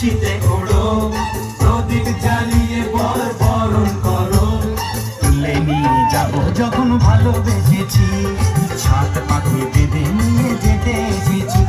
খুশিতে ওড়ো। প্রদীপ জ্বালিয়ে বর বরণ করো। তুলে নিয়ে যাব যখন ভালোবেসেছি। সাত পাখি বেঁধে নিয়ে যেতে এসেছি।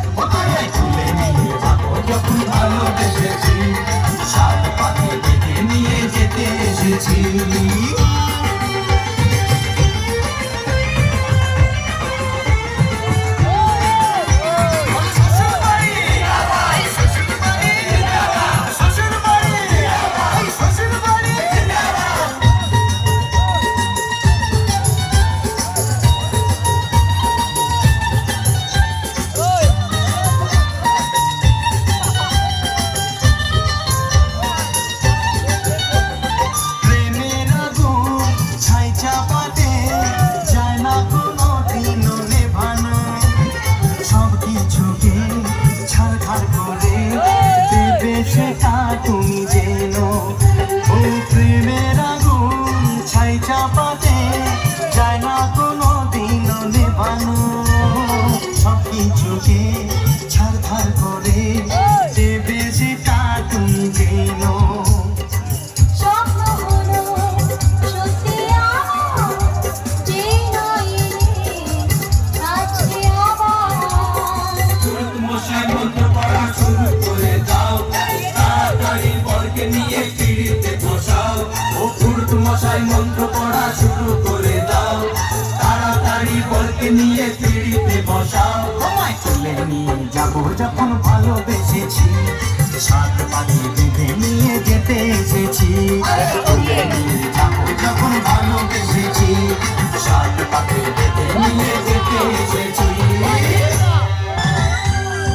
পড়া শুরু করে দাও। তাড়াতাড়ি বরকে নিয়ে পিড়িতে বসাও। ও পুরুত মশাই মন্ত্র পড়া শুরু করে দাও। তাড়াতাড়ি বরকে নিয়ে পিড়িতে বসাও। নিয়ে যাব যখন পাখি